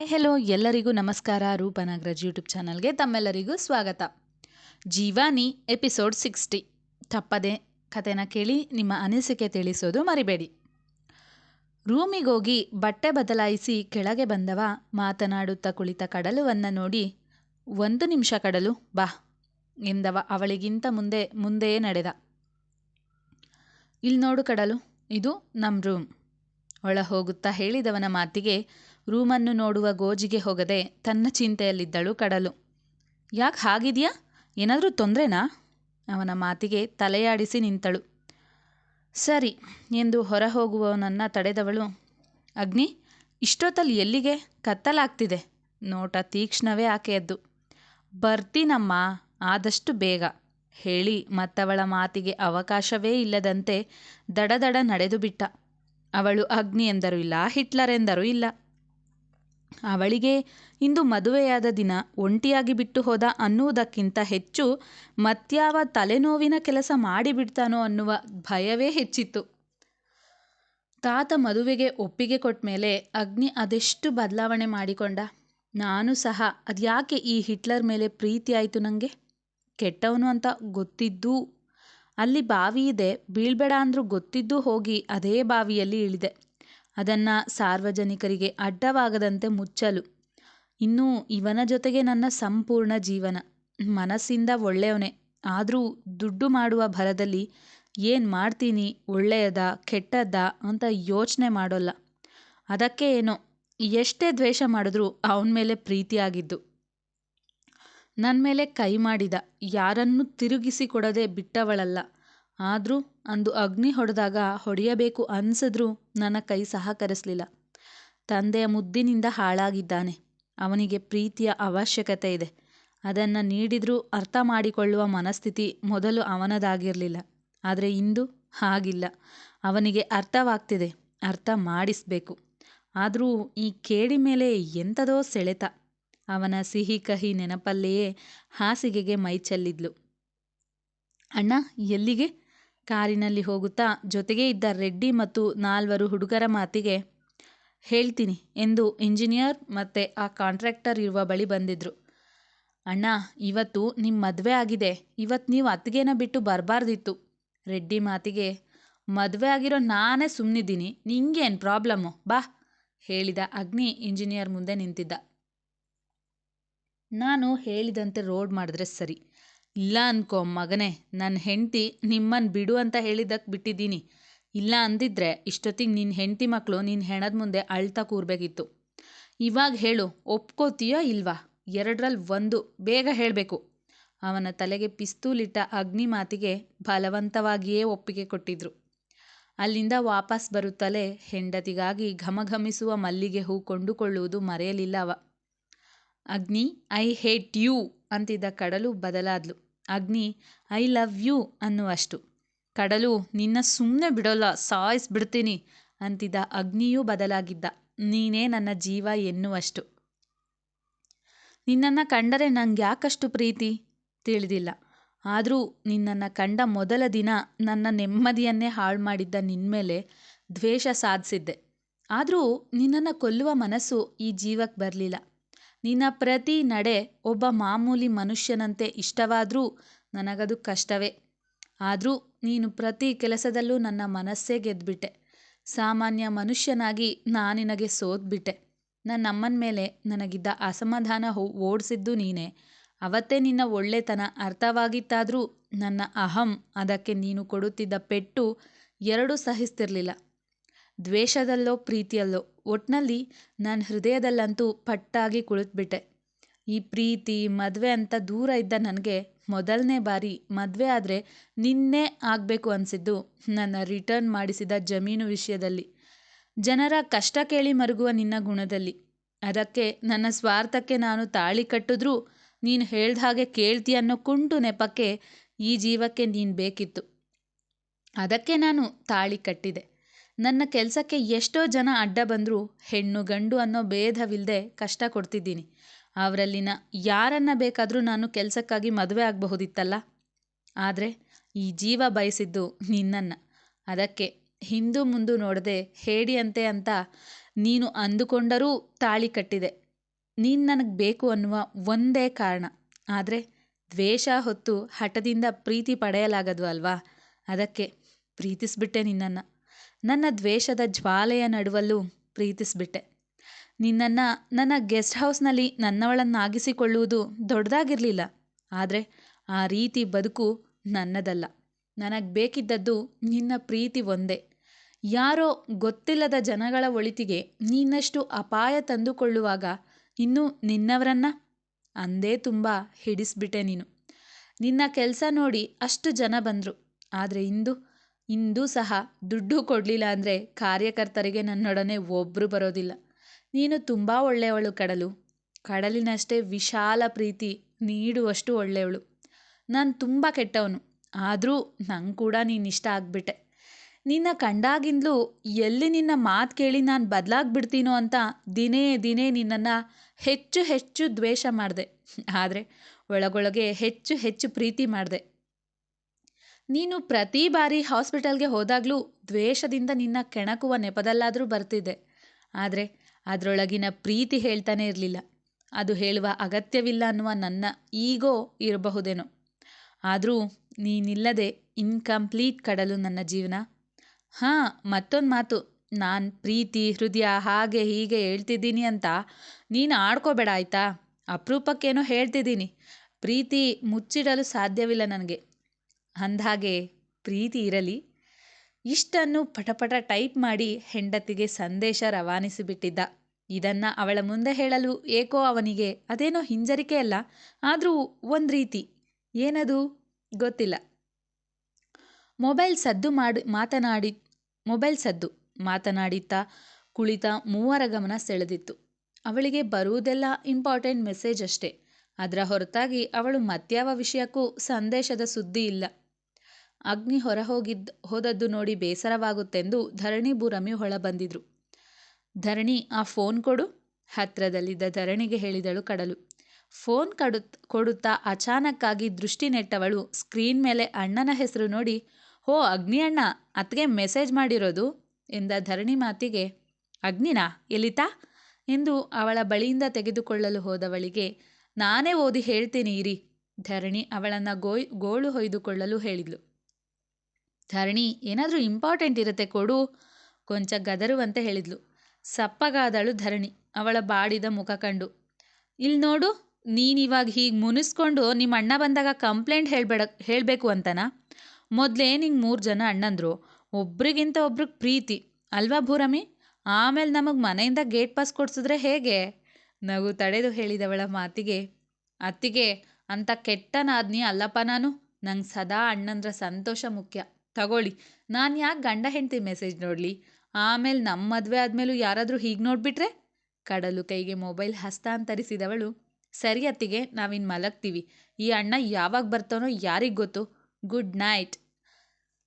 Hello, ಎಲ್ಲರಿಗೂ ನಮಸ್ಕಾರ. ರೂಪ ನಾಗರಾಜ್ ಯೂಟ್ಯೂಬ್ ಚಾನಲ್ಗೆ ತಮ್ಮೆಲ್ಲರಿಗೂ ಸ್ವಾಗತ. Jeevani episode sixty. ತಪ್ಪದೆ ಕತೆನ ಕೇಳಿ ನಿಮ್ಮ ಅನಿಸಿಕೆ ತಿಳಿಸೋದು ಮರಿಬೇಡಿ. ರೂಮಿಗೋಗಿ ಬಟ್ಟೆ ಬದಲಾಯಿಸಿ ಕೆಳಗೆ ಬಂದವ ಮಾತನಾಡುತ್ತಾ ಕುಳಿತ ಕಡಲುವನ್ನು ನೋಡಿ, ಒಂದು ನಿಮಿಷ ಕಡಲು, ಬಾ ಎಂದವ ಅವಳಿಗಿಂತ ಮುಂದೆ, ಮುಂದೆಯೇ ನಡೆದ. ಇಲ್ಲಿ ನೋಡು ಕಡಲು, ಇದು ನಮ್ಮ ರೂಮ್ ಒಳ ಹೋಗುತ್ತಾ ಹೇಳಿದವನ ಮಾತಿಗೆ ರೂಮನ್ನು ನೋಡುವ ಗೋಜಿಗೆ ಹೋಗದೆ ತನ್ನ ಚಿಂತೆಯಲ್ಲಿದ್ದಳು ಕಡಲು. ಯಾಕೆ ಹಾಗಿದೆಯಾ? ಏನಾದರೂ ತೊಂದರೆನಾ? ಅವನ ಮಾತಿಗೆ ತಲೆಯಾಡಿಸಿ ನಿಂತಳು. ಸರಿ, ಎಂದು ಹೊರ ಹೋಗುವವನನ್ನು ತಡೆದವಳು. ಅಗ್ನಿ, ಇಷ್ಟೊತ್ತಲ್ಲಿ ಎಲ್ಲಿಗೆ? ಕತ್ತಲಾಗ್ತಿದೆ. ನೋಟ ತೀಕ್ಷ್ಣವೇ ಆಕೆಯದ್ದು. ಬರ್ತೀನಮ್ಮ, ಆದಷ್ಟು ಬೇಗ. ಹೇಳಿ ಮತ್ತವಳ ಮಾತಿಗೆ ಅವಕಾಶವೇ ಇಲ್ಲದಂತೆ ದಡದಡ ನಡೆದು ಬಿಟ್ಟ ಅವಳು ಅಗ್ನಿ ಎಂದರು ಇಲ್ಲ, ಹಿಟ್ಲರ್ ಎಂದರೂ ಇಲ್ಲ. ಅವಳಿಗೆ, ಇಂದು ಮದುವೆಯಾದ ದಿನ ಒಂಟಿಯಾಗಿ ಬಿಟ್ಟು ಹೋದ ಅನ್ನುವುದಕ್ಕಿಂತ ಹೆಚ್ಚು ಮತ್ಯಾವ ತಲೆನೋವಿನ ಕೆಲಸ ಮಾಡಿಬಿಡ್ತಾನೋ ಅನ್ನುವ ಭಯವೇ ಹೆಚ್ಚಿತ್ತು. ತಾತ ಮದುವೆಗೆ ಒಪ್ಪಿಗೆ ಕೊಟ್ಟ ಮೇಲೆ ಅಗ್ನಿ ಅದೆಷ್ಟು ಬದಲಾವಣೆ ಮಾಡಿಕೊಂಡ. ನಾನು ಸಹ, ಅದ್ಯಾಕೆ ಈ ಹಿಟ್ಲರ್ ಮೇಲೆ ಪ್ರೀತಿ ಆಯಿತು ನನಗೆ ಕೆಟ್ಟವನು ಅಂತ ಗೊತ್ತಿದ್ದೂ, ಅಲ್ಲಿ ಬಾವಿ ಇದೆ, ಬೀಳ್ಬೇಡ ಅಂದರೂ ಗೊತ್ತಿದ್ದು ಹೋಗಿ ಅದೇ ಬಾವಿಯಲ್ಲಿ ಇಳಿದೆ. ಅದನ್ನು ಸಾರ್ವಜನಿಕರಿಗೆ ಅಡ್ಡವಾಗದಂತೆ ಮುಚ್ಚಲು. ಇನ್ನು ಇವನ ಜೊತೆಗೆ ನನ್ನ ಸಂಪೂರ್ಣ ಜೀವನ. ಮನಸ್ಸಿಂದ ಒಳ್ಳೆಯವನೇ. ಆದರೂ ದುಡ್ಡು ಮಾಡುವ ಭರದಲ್ಲಿ ಏನು ಮಾಡ್ತೀನಿ, ಒಳ್ಳೆಯದ, ಕೆಟ್ಟದ್ದ ಅಂತ ಯೋಚನೆ ಮಾಡೋಲ್ಲ. ಅದಕ್ಕೆ ಏನೋ, ಎಷ್ಟೇ ದ್ವೇಷ ಮಾಡಿದ್ರೂ ಅವನ ಮೇಲೆ ಪ್ರೀತಿಯಾಗಿದ್ದು. ನನ್ನ ಮೇಲೆ ಕೈ ಮಾಡಿದ. ಯಾರನ್ನೂ ತಿರುಗಿಸಿ ಕೊಡದೆ ಬಿಟ್ಟವಳಲ್ಲ. ಆದರೂ ಅಂದು ಅಗ್ನಿ ಹೊಡೆದಾಗ ಹೊಡೆಯಬೇಕು ಅನ್ಸಿದ್ರೂ ನನ್ನ ಕೈ ಸಹಕರಿಸಲಿಲ್ಲ. ತಂದೆಯ ಮುದ್ದಿನಿಂದ ಹಾಳಾಗಿದ್ದಾನೆ. ಅವನಿಗೆ ಪ್ರೀತಿಯ ಅವಶ್ಯಕತೆ ಇದೆ. ಅದನ್ನು ನೀಡಿದರೂ ಅರ್ಥ ಮಾಡಿಕೊಳ್ಳುವ ಮನಸ್ಥಿತಿ ಮೊದಲು ಅವನದಾಗಿರಲಿಲ್ಲ. ಆದರೆ ಇಂದು ಹಾಗಿಲ್ಲ. ಅವನಿಗೆ ಅರ್ಥವಾಗ್ತಿದೆ. ಅರ್ಥ ಮಾಡಿಸ್ಬೇಕು. ಆದರೂ ಈ ಕೇಡಿ ಮೇಲೆ ಎಂಥದೋ ಸೆಳೆತ. ಅವನ ಸಿಹಿ ಕಹಿ ನೆನಪಲ್ಲೆಯೇ ಹಾಸಿಗೆಗೆ ಮೈ ಚೆಲ್ಲಿದ್ಲು. ಅಣ್ಣ, ಎಲ್ಲಿಗೆ? ಕಾರಿನಲ್ಲಿ ಹೋಗುತ್ತಾ ಜೊತೆಗೆ ಇದ್ದ ರೆಡ್ಡಿ ಮತ್ತು ನಾಲ್ವರು ಹುಡುಗರ ಮಾತಿಗೆ, ಹೇಳ್ತೀನಿ ಎಂದು ಇಂಜಿನಿಯರ್ ಮತ್ತು ಆ ಕಾಂಟ್ರಾಕ್ಟರ್ ಇರುವ ಬಳಿ ಬಂದಿದ್ರು. ಅಣ್ಣ, ಇವತ್ತು ನಿಮ್ಮ ಮದುವೆ ಆಗಿದೆ. ಇವತ್ತು ನೀವು ಅತ್ತಿಗೆನ ಬಿಟ್ಟು ಬರಬಾರ್ದಿತ್ತು. ರೆಡ್ಡಿ ಮಾತಿಗೆ, ಮದುವೆ ಆಗಿರೋ ನಾನೇ ಸುಮ್ಮನಿದ್ದೀನಿ ನಿಂಗೇನು ಪ್ರಾಬ್ಲಮ್ಮು ಬಾ. ಹೇಳಿದ ಅಗ್ನಿ ಇಂಜಿನಿಯರ್ ಮುಂದೆ ನಿಂತಿದ್ದ. ನಾನು ಹೇಳಿದಂತೆ ರೋಡ್ ಮಾಡಿದ್ರೆ ಸರಿ. ಇಲ್ಲ ಅನ್ಕೋ ಮಗನೇ ನನ್ನ ಹೆಂಡತಿ ನಿಮ್ಮನ್ನು ಬಿಡು ಅಂತ ಹೇಳಿದ್ದಕ್ಕೆ ಬಿಟ್ಟಿದ್ದೀನಿ. ಇಲ್ಲ ಅಂದಿದ್ರೆ ಇಷ್ಟೊತ್ತಿಗೆ ನಿನ್ನ ಹೆಂಡತಿ ಮಕ್ಕಳು ನಿನ್ನ ಹೆಣದ ಮುಂದೆ ಅಳ್ತಾ ಕೂರಬೇಕಿತ್ತು. ಇವಾಗ ಹೇಳು, ಒಪ್ಕೋತೀಯೋ ಇಲ್ವಾ? ಎರಡರಲ್ಲಿ ಒಂದು, ಬೇಗ ಹೇಳಬೇಕು. ಅವನ ತಲೆಗೆ ಪಿಸ್ತೂಲಿಟ್ಟ ಅಗ್ನಿ ಮಾತಿಗೆ ಬಲವಂತವಾಗಿಯೇ ಒಪ್ಪಿಗೆ ಕೊಟ್ಟಿದ್ರು. ಅಲ್ಲಿಂದ ವಾಪಸ್ ಬರುತ್ತಲೇ ಹೆಂಡತಿಗಾಗಿ ಘಮಘಮಿಸುವ ಮಲ್ಲಿಗೆ ಹೂ ಕೊಂಡುಕೊಳ್ಳುವುದು ಮರೆಯಲಿಲ್ಲ ಅವ. ಅಗ್ನಿ, ಐ ಹೇಟ್ ಯು ಅಂತಿದ್ದ ಕಡಲು ಬದಲಾದ್ಲು. ಅಗ್ನಿ, ಐ ಲವ್ ಯು ಅನ್ನುವಷ್ಟು. ಕಡಲು, ನಿನ್ನ ಸುಮ್ಮನೆ ಬಿಡೋಲ್ಲ, ಸಾಯಿಸ್ಬಿಡ್ತೀನಿ ಅಂತಿದ್ದ ಅಗ್ನಿಯೂ ಬದಲಾಗಿದ್ದ. ನೀನೇ ನನ್ನ ಜೀವ ಎನ್ನುವಷ್ಟು. ನಿನ್ನನ್ನು ಕಂಡರೆ ನಂಗೆ ಯಾಕಷ್ಟು ಪ್ರೀತಿ? ತಿಳಿದಿಲ್ಲ. ಆದರೂ ನಿನ್ನನ್ನು ಕಂಡ ಮೊದಲ ದಿನ ನನ್ನ ನೆಮ್ಮದಿಯನ್ನೇ ಹಾಳು ಮಾಡಿದ್ದ ನಿನ್ನ ಮೇಲೆ ದ್ವೇಷ ಸಾಧಿಸಿದ್ದೆ. ಆದರೂ ನಿನ್ನನ್ನು ಕೊಲ್ಲುವ ಮನಸ್ಸು ಈ ಜೀವಕ್ಕೆ ಬರಲಿಲ್ಲ. ನಿನ್ನ ಪ್ರತಿ ನಡೆ ಒಬ್ಬ ಮಾಮೂಲಿ ಮನುಷ್ಯನಂತೆ ಇಷ್ಟವಾದರೂ ನನಗದು ಕಷ್ಟವೇ. ಆದರೂ ನೀನು ಪ್ರತಿ ಕೆಲಸದಲ್ಲೂ ನನ್ನ ಮನಸ್ಸೇ ಗೆದ್ದುಬಿಟ್ಟೆ ಸಾಮಾನ್ಯ ಮನುಷ್ಯನಾಗಿ ನಾನಿನಗೆ ಸೋತ್ಬಿಟ್ಟೆ. ನನ್ನ ಅಮ್ಮನ ಮೇಲೆ ನನಗಿದ್ದ ಅಸಮಾಧಾನ ಓಡಿಸಿದ್ದು ನೀನೇ. ಅವತ್ತೇ ನಿನ್ನ ಒಳ್ಳೆತನ ಅರ್ಥವಾಗಿತ್ತಾದರೂ ನನ್ನ ಅಹಂ ಅದಕ್ಕೆ ನೀನು ಕೊಡುತ್ತಿದ್ದ ಪೆಟ್ಟು ಎರಡೂ ಸಹಿಸ್ತಿರ್ಲಿಲ್ಲ. ದ್ವೇಷದಲ್ಲೋ ಪ್ರೀತಿಯಲ್ಲೋ, ಒಟ್ನಲ್ಲಿ ನನ್ನ ಹೃದಯದಲ್ಲಂತೂ ಪಟ್ಟಾಗಿ ಕುಳಿತುಬಿಟ್ಟೆ. ಈ ಪ್ರೀತಿ, ಮದುವೆ ಅಂತ ದೂರ ಇದ್ದ ನನಗೆ ಮೊದಲನೇ ಬಾರಿ ಮದುವೆ ಆದರೆ ನಿನ್ನೆ ಆಗಬೇಕು ಅನಿಸಿದ್ದು ನನ್ನ ರಿಟರ್ನ್ ಮಾಡಿಸಿದ ಜಮೀನು ವಿಷಯದಲ್ಲಿ. ಜನರ ಕಷ್ಟ ಕೇಳಿ ಮರುಗುವ ನಿನ್ನ ಗುಣದಲ್ಲಿ. ಅದಕ್ಕೆ ನನ್ನ ಸ್ವಾರ್ಥಕ್ಕೆ ನಾನು ತಾಳಿ ಕಟ್ಟಿದ್ರೂ ನೀನು ಹೇಳ್ದ ಹಾಗೆ ಕೇಳ್ತಿ ಅನ್ನೋ ಕುಂಟು ನೆಪಕ್ಕೆ ಈ ಜೀವಕ್ಕೆ ನೀನು ಬೇಕಿತ್ತು. ಅದಕ್ಕೆ ನಾನು ತಾಳಿ ಕಟ್ಟಿದೆ. ನನ್ನ ಕೆಲಸಕ್ಕೆ ಎಷ್ಟೋ ಜನ ಅಡ್ಡ ಬಂದರೂ, ಹೆಣ್ಣು ಗಂಡು ಅನ್ನೋ ಭೇದವಿಲ್ಲದೆ ಕಷ್ಟ ಕೊಡ್ತಿದ್ದೀನಿ. ಅವರಲ್ಲಿನ ಯಾರನ್ನ ಬೇಕಾದರೂ ನಾನು ಕೆಲಸಕ್ಕಾಗಿ ಮದುವೆ ಆಗಬಹುದಿತ್ತಲ್ಲ? ಆದರೆ ಈ ಜೀವ ಬಯಸಿದ್ದು ನಿನ್ನನ್ನು. ಅದಕ್ಕೆ ಹಿಂದು ಮುಂದು ನೋಡದೆ ಹೇಡಿಯಂತೆ ಅಂತ ನೀನು ಅಂದುಕೊಂಡರೂ ತಾಳಿ ಕಟ್ಟಿದೆ. ನೀನು ನನಗೆ ಬೇಕು ಅನ್ನುವ ಒಂದೇ ಕಾರಣ. ಆದರೆ ದ್ವೇಷ ಹೊತ್ತು ಹಠದಿಂದ ಪ್ರೀತಿ ಪಡೆಯಲಾಗದು ಅಲ್ವಾ? ಅದಕ್ಕೆ ಪ್ರೀತಿಸ್ಬಿಟ್ಟೆ ನಿನ್ನನ್ನು. ನನ್ನ ದ್ವೇಷದ ಜ್ವಾಲೆಯ ನಡುವಲ್ಲೂ ಪ್ರೀತಿಸ್ಬಿಟ್ಟೆ. ನಿನ್ನನ್ನು, ನನ್ನ ಗೆಸ್ಟ್ ಹೌಸ್ನಲ್ಲಿ ನನ್ನವಳನ್ನಾಗಿಸಿಕೊಳ್ಳುವುದು ದೊಡ್ಡದಾಗಿರಲಿಲ್ಲ. ಆದರೆ ಆ ರೀತಿ ಬದುಕು ನನ್ನದಲ್ಲ. ನನಗೆ ಬೇಕಿದ್ದದ್ದು ನಿನ್ನ ಪ್ರೀತಿ ಒಂದೇ. ಯಾರೋ ಗೊತ್ತಿಲ್ಲದ ಜನಗಳ ಒಳಿತಿಗೆ ನಿನ್ನಷ್ಟು ಅಪಾಯ ತಂದುಕೊಳ್ಳುವಾಗ ಇನ್ನು ನಿನ್ನವರನ್ನ? ಅಂದೇ ತುಂಬ ಹಿಡಿಸ್ಬಿಟ್ಟೆ ನೀನು. ನಿನ್ನ ಕೆಲಸ ನೋಡಿ ಅಷ್ಟು ಜನ ಬಂದರು. ಆದರೆ ಇಂದು ಇಂದೂ ಸಹ ದುಡ್ಡು ಕೊಡಲಿಲ್ಲ ಅಂದರೆ ಕಾರ್ಯಕರ್ತರಿಗೆ ನನ್ನೊಡನೆ ಒಬ್ಬರು ಬರೋದಿಲ್ಲ. ನೀನು ತುಂಬ ಒಳ್ಳೆಯವಳು ಕಡಲು. ಕಡಲಿನಷ್ಟೇ ವಿಶಾಲ ಪ್ರೀತಿ ನೀಡುವಷ್ಟು ಒಳ್ಳೆಯವಳು. ನಾನು ತುಂಬ ಕೆಟ್ಟವನು. ಆದರೂ ನಂಗೆ ಕೂಡ ನೀನು ಇಷ್ಟ ಆಗಿಬಿಟ್ಟೆ. ನಿನ್ನ ಕಂಡಾಗಿಂದಲೂ ಎಲ್ಲಿ ನಿನ್ನ ಮಾತು ಕೇಳಿ ನಾನು ಬದಲಾಗ್ಬಿಡ್ತೀನೋ ಅಂತ ದಿನೇ ದಿನೇ ನಿನ್ನನ್ನು ಹೆಚ್ಚು ಹೆಚ್ಚು ದ್ವೇಷ ಮಾಡಿದೆ. ಆದರೆ ಒಳಗೊಳಗೆ ಹೆಚ್ಚು ಹೆಚ್ಚು ಪ್ರೀತಿ ಮಾಡಿದೆ. ನೀನು ಪ್ರತಿ ಬಾರಿ ಹಾಸ್ಪಿಟಲ್ಗೆ ಹೋದಾಗಲೂ ದ್ವೇಷದಿಂದ ನಿನ್ನ ಕೆಣಕುವ ನೆಪದಲ್ಲಾದರೂ ಬರ್ತಿದ್ದೆ. ಆದರೆ ಅದರೊಳಗಿನ ಪ್ರೀತಿ ಹೇಳ್ತಾನೆ ಇರಲಿಲ್ಲ. ಅದು ಹೇಳುವ ಅಗತ್ಯವಿಲ್ಲ ಅನ್ನುವ ನನ್ನ ಈಗೋ ಇರಬಹುದೇನೋ. ಆದರೂ ನೀನಿಲ್ಲದೆ ಇನ್ಕಂಪ್ಲೀಟ್ ಕಡಲು ನನ್ನ ಜೀವನ. ಹಾಂ, ಮತ್ತೊಂದು ಮಾತು. ನಾನು ಪ್ರೀತಿ, ಹೃದಯ ಹಾಗೆ ಹೀಗೆ ಹೇಳ್ತಿದ್ದೀನಿ ಅಂತ ನೀನು ಆಡ್ಕೋಬೇಡ ಆಯಿತಾ? ಅಪರೂಪಕ್ಕೇನೋ ಹೇಳ್ತಿದ್ದೀನಿ. ಪ್ರೀತಿ ಮುಚ್ಚಿಡಲು ಸಾಧ್ಯವಿಲ್ಲ ನನಗೆ. ಅಂದಹಾಗೆ ಪ್ರೀತಿ ಇರಲಿ. ಇಷ್ಟನ್ನು ಪಟಪಟ ಟೈಪ್ ಮಾಡಿ ಹೆಂಡತಿಗೆ ಸಂದೇಶ ರವಾನಿಸಿಬಿಟ್ಟಿದ್ದ. ಇದನ್ನು ಅವಳ ಮುಂದೆ ಹೇಳಲು ಏಕೋ ಅವನಿಗೆ ಅದೇನೋ ಹಿಂಜರಿಕೆ ಅಲ್ಲ, ಆದರೂ ಒಂದು ರೀತಿ. ಏನದು? ಗೊತ್ತಿಲ್ಲ. ಮೊಬೈಲ್ ಸದ್ದು ಮಾಡಿ, ಮಾತನಾಡಿ, ಮೊಬೈಲ್ ಸದ್ದು ಮಾತನಾಡಿತ್ತಾ ಕುಳಿತ ಮೂವರ ಗಮನ ಸೆಳೆದಿತ್ತು. ಅವಳಿಗೆ ಬರುವುದೆಲ್ಲ ಇಂಪಾರ್ಟೆಂಟ್ ಮೆಸೇಜ್ ಅಷ್ಟೇ. ಅದರ ಹೊರತಾಗಿ ಅವಳು ಮತ್ಯಾವ ವಿಷಯಕ್ಕೂ ಸಂದೇಶದ ಸುದ್ದಿ ಇಲ್ಲ. ಅಗ್ನಿ ಹೊರ ಹೋಗಿದ್ದ ಹೋದದ್ದು ನೋಡಿ ಬೇಸರವಾಗುತ್ತೆಂದು ಧರಣಿ ಭೂರಮಿ ಹೊಳ ಬಂದಿದ್ರು ಧರಣಿ, ಆ ಫೋನ್ ಕೊಡು. ಹತ್ರದಲ್ಲಿದ್ದ ಧರಣಿಗೆ ಹೇಳಿದಳು ಕಡಲು. ಫೋನ್ ಕಡು ಕೊಡುತ್ತಾ ಅಚಾನಕ್ಕಾಗಿ ದೃಷ್ಟಿ ನೆಟ್ಟವಳು ಸ್ಕ್ರೀನ್ ಮೇಲೆ ಅಣ್ಣನ ಹೆಸರು ನೋಡಿ, ಹೋ, ಅಗ್ನಿ ಅಣ್ಣ ಅತ್ಗೆ ಮೆಸೇಜ್ ಮಾಡಿರೋದು? ಎಂದ ಧರಣಿ ಮಾತಿಗೆ, ಅಗ್ನಿನಾ, ಎಲ್ಲಿತಾ? ಎಂದು ಅವಳ ಬಳಿಯಿಂದ ತೆಗೆದುಕೊಳ್ಳಲು ಹೋದವಳಿಗೆ, ನಾನೇ ಓದಿ ಹೇಳ್ತೀನಿ ಇರಿ. ಧರಣಿ ಅವಳನ್ನು ಗೋಯ್, ಗೋಳು ಹೊಯ್ದುಕೊಳ್ಳಲು ಹೇಳಿದ್ಲು. ಧರಣಿ, ಏನಾದರೂ ಇಂಪಾರ್ಟೆಂಟ್ ಇರುತ್ತೆ ಕೊಡು, ಕೊಂಚ ಗದರುವಂತೆ ಹೇಳಿದ್ಲು. ಸಪ್ಪಗಾದಳು ಧರಣಿ, ಅವಳ ಬಾಡಿದ ಮುಖ ಕಂಡು. ಇಲ್ಲಿ ನೋಡು, ನೀನಿವಾಗ ಹೀಗೆ ಮುನಿಸ್ಕೊಂಡು ನಿಮ್ಮ ಅಣ್ಣ ಬಂದಾಗ ಕಂಪ್ಲೇಂಟ್ ಹೇಳ್ಬೇಡ, ಹೇಳಬೇಕು ಅಂತನಾ? ಮೊದಲೇ ನಿಂಗೆ ಮೂರು ಜನ ಅಣ್ಣಂದರು. ಒಬ್ರಿಗಿಂತ ಒಬ್ರಿಗೆ ಪ್ರೀತಿ. ಅಲ್ವಾ ಭೂರಮಿ? ಆಮೇಲೆ ನಮಗೆ ಮನೆಯಿಂದ ಗೇಟ್ ಪಾಸ್ ಕೊಡ್ಸಿದ್ರೆ ಹೇಗೆ? ನಗು ತಡೆದು ಹೇಳಿದವಳ ಮಾತಿಗೆ, ಅತ್ತಿಗೆ, ಅಂತ ಕೆಟ್ಟನಾದ್ನಿ ಅಲ್ಲಪ್ಪ ನಾನು. ನಂಗೆ ಸದಾ ಅಣ್ಣಂದ್ರ ಸಂತೋಷ ಮುಖ್ಯ. ತಗೊಳ್ಳಿ. ನಾನು ಯಾಕೆ ಗಂಡ ಹೆಂಡತಿ ಮೆಸೇಜ್ ನೋಡಲಿ? ಆಮೇಲೆ ನಮ್ಮ ಮದುವೆ ಆದಮೇಲೂ ಯಾರಾದರೂ ಹೀಗೆ ನೋಡಿಬಿಟ್ರೆ? ಕಡಲು ಕೈಗೆ ಮೊಬೈಲ್ ಹಸ್ತಾಂತರಿಸಿದವಳು. ಸರಿ ಅತ್ತಿಗೆ ನಾವಿನ್ನು ಮಲಗ್ತೀವಿ. ಈ ಅಣ್ಣ ಯಾವಾಗ ಬರ್ತಾನೋ ಯಾರಿಗೆ ಗೊತ್ತು? Good night.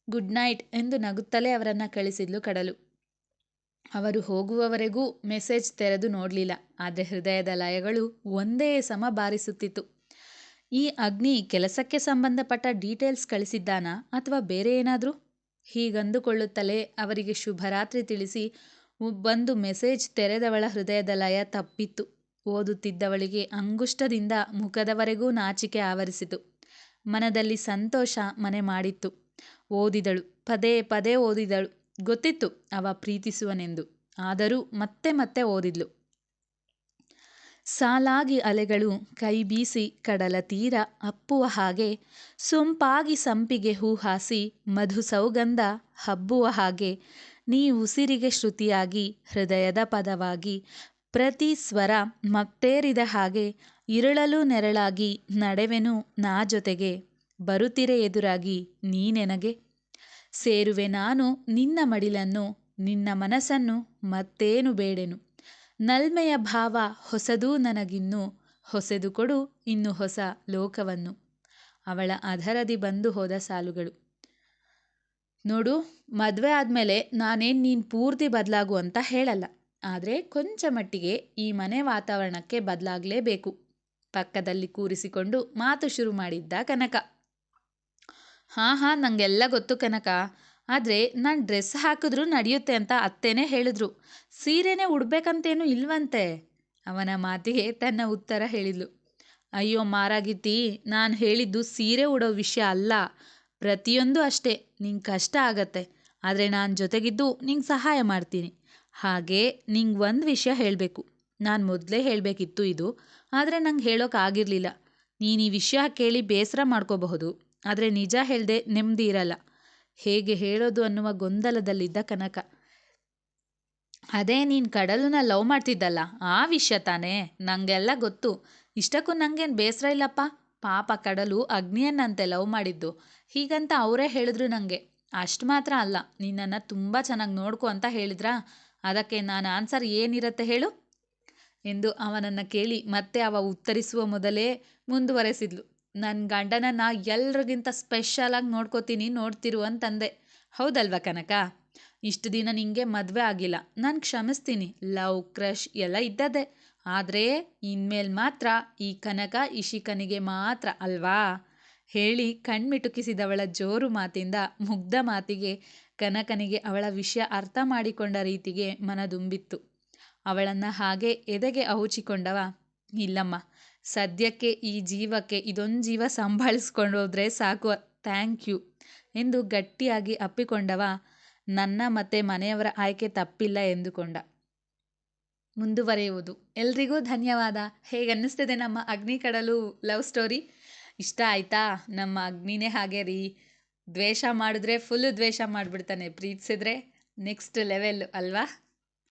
ಗುಡ್ ನೈಟ್ ಎಂದು ನಗುತ್ತಲೇ ಅವರನ್ನು ಕಳಿಸಿದ್ಲು ಕಡಲು. ಅವರು ಹೋಗುವವರೆಗೂ ಮೆಸೇಜ್ ತೆರೆದು ನೋಡಲಿಲ್ಲ. ಆದರೆ ಹೃದಯದ ಲಯಗಳು ಒಂದೇ ಸಮ ಬಾರಿಸುತ್ತಿತ್ತು. ಈ ಅಗ್ನಿ ಕೆಲಸಕ್ಕೆ ಸಂಬಂಧಪಟ್ಟ ಡೀಟೇಲ್ಸ್ ಕಳಿಸಿದ್ದಾನಾ ಅಥವಾ ಬೇರೆ ಏನಾದರೂ? ಹೀಗಂದುಕೊಳ್ಳುತ್ತಲೇ ಅವರಿಗೆ ಶುಭರಾತ್ರಿ ತಿಳಿಸಿ ಬಂದು ಮೆಸೇಜ್ ತೆರೆದವಳ ಹೃದಯದ ಲಯ ತಪ್ಪಿತ್ತು. ಓದುತ್ತಿದ್ದವಳಿಗೆ ಅಂಗುಷ್ಟದಿಂದ ಮುಖದವರೆಗೂ ನಾಚಿಕೆ ಆವರಿಸಿತು. ಮನದಲ್ಲಿ ಸಂತೋಷ ಮನೆ ಮಾಡಿತ್ತು. ಓದಿದಳು. ಪದೇ ಪದೇ ಓದಿದಳು. ಗೊತ್ತಿತ್ತು ಅವ ಪ್ರೀತಿಸುವನೆಂದು. ಆದರೂ ಮತ್ತೆ ಮತ್ತೆ ಓದಿದ್ಲು. ಸಾಲಾಗಿ ಅಲೆಗಳು ಕೈಬೀಸಿ ಕಡಲ ತೀರ ಅಪ್ಪುವ ಹಾಗೆ ಸೊಂಪಾಗಿ ಸಂಪಿಗೆ ಹೂಹಾಸಿ ಮಧು ಸೌಗಂಧ ಹಬ್ಬುವ ಹಾಗೆ ನೀ ಉಸಿರಿಗೆ ಶ್ರುತಿಯಾಗಿ ಹೃದಯದ ಪದವಾಗಿ ಪ್ರತಿ ಸ್ವರ ಮತ್ತೇರಿದ ಹಾಗೆ ಇರಳಲು ನೆರಳಾಗಿ ನಡೆವೆನು ನಾ ಜೊತೆಗೆ. ಬರುತ್ತಿರೆ ಎದುರಾಗಿ ನೀ ನೆನಗೆ ಸೇರುವೆ ನಾನು ನಿನ್ನ ಮಡಿಲನ್ನು, ನಿನ್ನ ಮನಸ್ಸನ್ನು ಮತ್ತೇನು ಬೇಡೆನು. ನಲ್ಮೆಯ ಭಾವ ಹೊಸದೂ ನನಗಿನ್ನು, ಹೊಸೆದು ಕೊಡು, ಇನ್ನು ಹೊಸ ಲೋಕವನ್ನು. ಅವಳ ಅಧರದಿ ಬಂದು ಹೋದ ಸಾಲುಗಳು. ನೋಡು, ಮದುವೆ ಆದಮೇಲೆ ನಾನೇನು ನೀನು ಪೂರ್ತಿ ಬದಲಾಗು ಅಂತ ಹೇಳಲ್ಲ. ಆದರೆ ಕೊಂಚ ಮಟ್ಟಿಗೆ ಈ ಮನೆ ವಾತಾವರಣಕ್ಕೆ ಬದಲಾಗಲೇಬೇಕು. ಪಕ್ಕದಲ್ಲಿ ಕೂರಿಸಿಕೊಂಡು ಮಾತು ಶುರು ಮಾಡಿದ್ದ ಕನಕ. ಹಾಂ ಹಾಂ ನನಗೆಲ್ಲ ಗೊತ್ತು ಕನಕ. ಆದರೆ ನಾನು ಡ್ರೆಸ್ ಹಾಕಿದ್ರೂ ನಡೆಯುತ್ತೆ ಅಂತ ಅತ್ತೆನೇ ಹೇಳಿದ್ರು. ಸೀರೆನೇ ಉಡ್ಬೇಕಂತೇನು ಇಲ್ವಂತೆ? ಅವನ ಮಾತಿಗೆ ತನ್ನ ಉತ್ತರ ಹೇಳಿದ್ಲು. ಅಯ್ಯೋ ಮಾರಾಗಿತ್ತಿ, ನಾನು ಹೇಳಿದ್ದು ಸೀರೆ ಉಡೋ ವಿಷಯ ಅಲ್ಲ. ಪ್ರತಿಯೊಂದು ಅಷ್ಟೇ, ನಿಂಗೆ ಕಷ್ಟ ಆಗತ್ತೆ. ಆದರೆ ನಾನು ಜೊತೆಗಿದ್ದು ನಿಂಗೆ ಸಹಾಯ ಮಾಡ್ತೀನಿ. ಹಾಗೆ ನಿಂಗೆ ಒಂದು ವಿಷಯ ಹೇಳಬೇಕು. ನಾನು ಮೊದಲೇ ಹೇಳಬೇಕಿತ್ತು ಇದು, ಆದರೆ ನಂಗೆ ಹೇಳೋಕ್ಕಾಗಿರಲಿಲ್ಲ ನೀನು ಈ ವಿಷಯ ಕೇಳಿ ಬೇಸರ ಮಾಡ್ಕೋಬಹುದು. ಆದರೆ ನಿಜ ಹೇಳದೆ ನೆಮ್ಮದಿ ಇರಲ್ಲ. ಹೇಗೆ ಹೇಳೋದು ಅನ್ನುವ ಗೊಂದಲದಲ್ಲಿದ್ದ ಕನಕ. ಅದೇ ನೀನು ಕಡಲನ್ನ ಲವ್ ಮಾಡ್ತಿದ್ದಲ್ಲ, ಆ ವಿಷಯ ತಾನೇ? ನನಗೆಲ್ಲ ಗೊತ್ತು. ಇಷ್ಟಕ್ಕೂ ನಂಗೇನು ಬೇಸರ ಇಲ್ಲಪ್ಪ? ಪಾಪ ಕಡಲು ಅಗ್ನಿಯನ್ನಂತೆ ಲವ್ ಮಾಡಿದ್ದು. ಹೀಗಂತ ಅವರೇ ಹೇಳಿದ್ರು ನನಗೆ ಅಷ್ಟು ಮಾತ್ರ ಅಲ್ಲ, ನಿನ್ನನ್ನು ತುಂಬ ಚೆನ್ನಾಗಿ ನೋಡ್ಕೊ ಅಂತ ಹೇಳಿದ್ರಾ? ಅದಕ್ಕೆ ನಾನು ಆನ್ಸರ್ ಏನಿರತ್ತೆ ಹೇಳು? ಎಂದು ಅವನನ್ನು ಕೇಳಿ ಮತ್ತೆ ಅವ ಉತ್ತರಿಸುವ ಮೊದಲೇ ಮುಂದುವರೆಸಿದ್ಲು. ನನ್ನ ಗಂಡನನ್ನು ಎಲ್ರಿಗಿಂತ ಸ್ಪೆಷಲಾಗಿ ನೋಡ್ಕೋತೀನಿ, ನೋಡ್ತಿರು ಅಂತಂದೆ. ಹೌದಲ್ವಾ ಕನಕ? ಇಷ್ಟು ದಿನ ನಿಂಗೆ ಮದುವೆ ಆಗಿಲ್ಲ. ನಾನು ಕ್ಷಮಿಸ್ತೀನಿ. ಲವ್ ಕ್ರಶ್ ಎಲ್ಲ ಇದ್ದದ್ದೇ. ಆದರೆ ಇನ್ಮೇಲೆ ಮಾತ್ರ ಈ ಕನಕ ಇಶಿಕನಿಗೆ ಮಾತ್ರ ಅಲ್ವಾ? ಹೇಳಿ ಕಣ್ಮಿಟುಕಿಸಿದವಳ ಜೋರು ಮಾತಿಂದ ಮುಗ್ಧ ಮಾತಿಗೆ ಕನಕನಿಗೆ ಅವಳ ವಿಷಯ ಅರ್ಥ ಮಾಡಿಕೊಂಡ ರೀತಿಗೆ ಮನದುಂಬಿತ್ತು. ಅವಳನ್ನು ಹಾಗೆ ಎದೆಗೆ ಅವುಚಿಕೊಂಡವ ಇಲ್ಲಮ್ಮ. ಸದ್ಯಕ್ಕೆ ಈ ಜೀವಕ್ಕೆ ಇದೊಂದು ಜೀವ ಸಂಭಾಳಿಸ್ಕೊಂಡು ಹೋದ್ರೆ ಸಾಕು. Thank you. ಎಂದು ಗಟ್ಟಿಯಾಗಿ ಅಪ್ಪಿಕೊಂಡವ ನನ್ನ ಮತ್ತು ಮನೆಯವರ ಆಯ್ಕೆ ತಪ್ಪಿಲ್ಲ ಎಂದುಕೊಂಡ. ಮುಂದುವರೆಯುವುದು. ಎಲ್ರಿಗೂ ಧನ್ಯವಾದ. ಹೇಗೆ ಅನ್ನಿಸ್ತಿದೆ ನಮ್ಮ ಅಗ್ನಿ ಕಡಲು ಲವ್ ಸ್ಟೋರಿ? ಇಷ್ಟ ಆಯ್ತಾ? ನಮ್ಮ ಅಗ್ನಿನೇ ಹಾಗೆ ರೀ. ದ್ವೇಷ ಮಾಡಿದ್ರೆ ಫುಲ್ ದ್ವೇಷ ಮಾಡಿಬಿಡ್ತಾನೆ ಪ್ರೀತಿಸಿದ್ರೆ. ನೆಕ್ಸ್ಟ್ ಲೆವೆಲ್ ಅಲ್ವಾ?